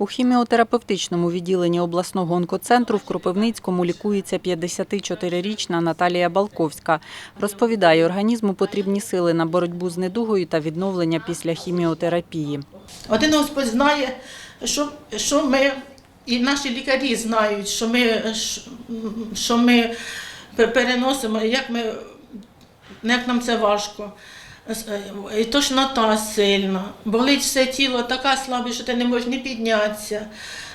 У хіміотерапевтичному відділенні обласного онкоцентру в Кропивницькому лікується 54-річна Наталія Балковська. Розповідає, організму потрібні сили на боротьбу з недугою та відновлення після хіміотерапії. Один Господь знає, що, що ми, і наші лікарі знають, що ми, що ми переносимо, як, ми, як нам це важко. І тошнота сильна, болить все тіло, така слабість, що ти не можеш ні піднятися.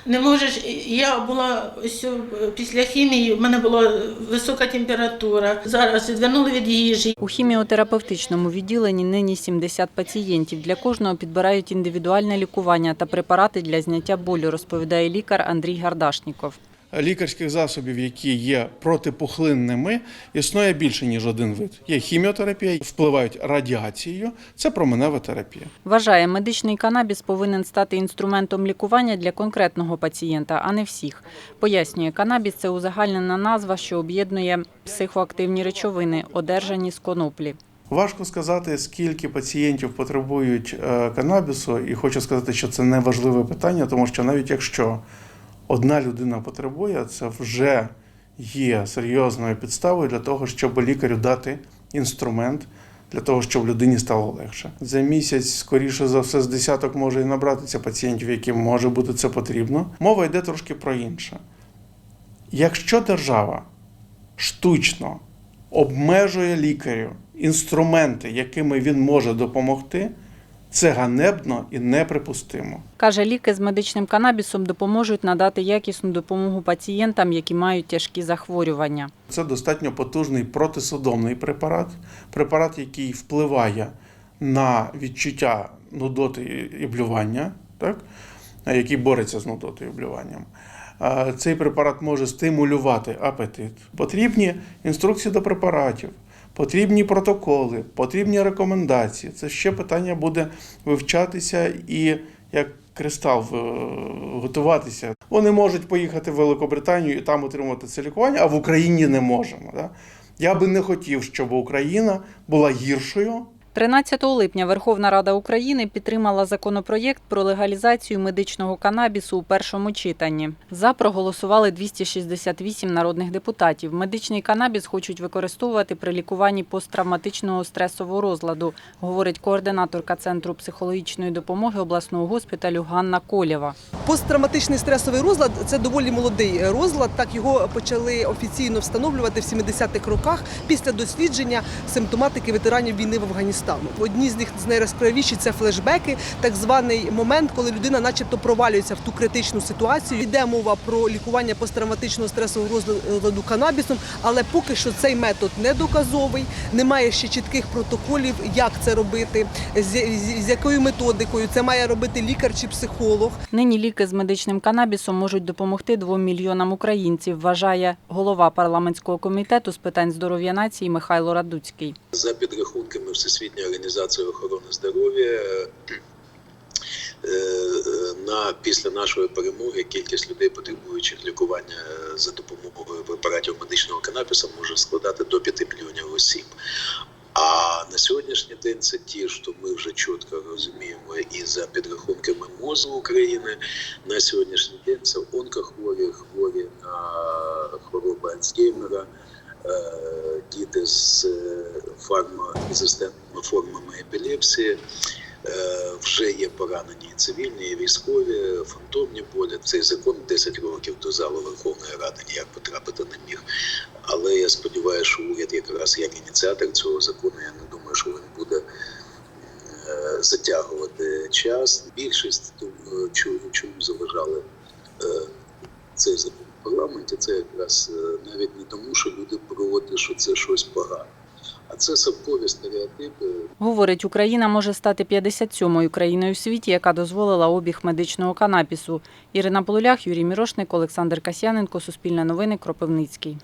Не можеш. Я була ось е, після хімії, в мене була висока температура. Зараз відвернули від їжі. У хіміотерапевтичному відділенні нині 70 пацієнтів. Для кожного підбирають індивідуальне лікування та препарати для зняття болю, розповідає лікар Андрій Гардашніков. Лікарських засобів, які є протипухлинними, існує більше ніж один вид. Є хіміотерапія, впливають радіацією. Це променева терапія. Вважає, медичний канабіс повинен стати інструментом лікування для конкретного пацієнта, а не всіх. Пояснює, канабіс – це узагальнена назва, що об'єднує психоактивні речовини, одержані з коноплі. Важко сказати, скільки пацієнтів потребують е, канабісу, і хочу сказати, що це не важливе питання, тому що навіть якщо одна людина потребує, це вже є серйозною підставою для того, щоб лікарю дати інструмент для того, щоб людині стало легше. За місяць, скоріше за все, з десяток може і набратися пацієнтів, яким може бути це потрібно. Мова йде трошки про інше. Якщо держава штучно обмежує лікарю інструменти, якими він може допомогти, це ганебно і неприпустимо. Каже, ліки з медичним канабісом допоможуть надати якісну допомогу пацієнтам, які мають тяжкі захворювання. Це достатньо потужний протисудомний препарат, препарат, який впливає на відчуття нудоти і блювання, так? який бореться з нудотою і блюванням. Цей препарат може стимулювати апетит. Потрібні інструкції до препаратів, потрібні протоколи, потрібні рекомендації. Це ще питання буде вивчатися і як кристал готуватися. Вони можуть поїхати в Великобританію і там отримати це лікування, а в Україні не можемо. Да? Я би не хотів, щоб Україна була гіршою 13 липня Верховна Рада України підтримала законопроєкт про легалізацію медичного канабісу у першому читанні. За проголосували 268 народних депутатів. Медичний канабіс хочуть використовувати при лікуванні посттравматичного стресового розладу, говорить координаторка Центру психологічної допомоги обласного госпіталю Ганна Колєва. Посттравматичний стресовий розлад це доволі молодий розлад. Так його почали офіційно встановлювати в 70-х роках після дослідження симптоматики ветеранів війни в Афганістану. Одні з них з найрозкровіші це флешбеки, так званий момент, коли людина, начебто, провалюється в ту критичну ситуацію. Йде мова про лікування посттравматичного стресового розладу канабісом, але поки що цей метод не доказовий, немає ще чітких протоколів, як це робити, з, якою методикою це має робити лікар чи психолог. Нині ліки з медичним канабісом можуть допомогти двом мільйонам українців, вважає голова парламентського комітету з питань здоров'я нації Михайло Радуцький. За підрахунками Всесвітньої організації охорони здоров'я, е, е, на після нашої перемоги кількість людей, потребуючих лікування е, за допомогою препаратів медичного канабіса, може складати до 5 мільйонів осіб. А на сьогоднішній день це ті, що ми вже чітко розуміємо, і за підрахунками МОЗу України на сьогоднішній день це онкохворі, хворі на хворобу Альцгеймера, е, діти з е, фармарезистентними формами епілепсії. Е, Вже є поранені цивільні, і військові, фантомні болі. Цей закон 10 років до залу Верховної Ради ніяк потрапити не міг. Але я сподіваюся, що уряд якраз як ініціатор цього закону, я не думаю, що він буде е, затягувати час. Більшість е, чому, заважали цей закон в парламенті, це якраз навіть не тому, що люди проти, що це щось погане. А це совкові стереотипи, Говорить, Україна може стати 57-ю країною в світі, яка дозволила обіг медичного канапісу. Ірина Полулях, Юрій Мірошник, Олександр Касьяненко, Суспільне новини, Кропивницький.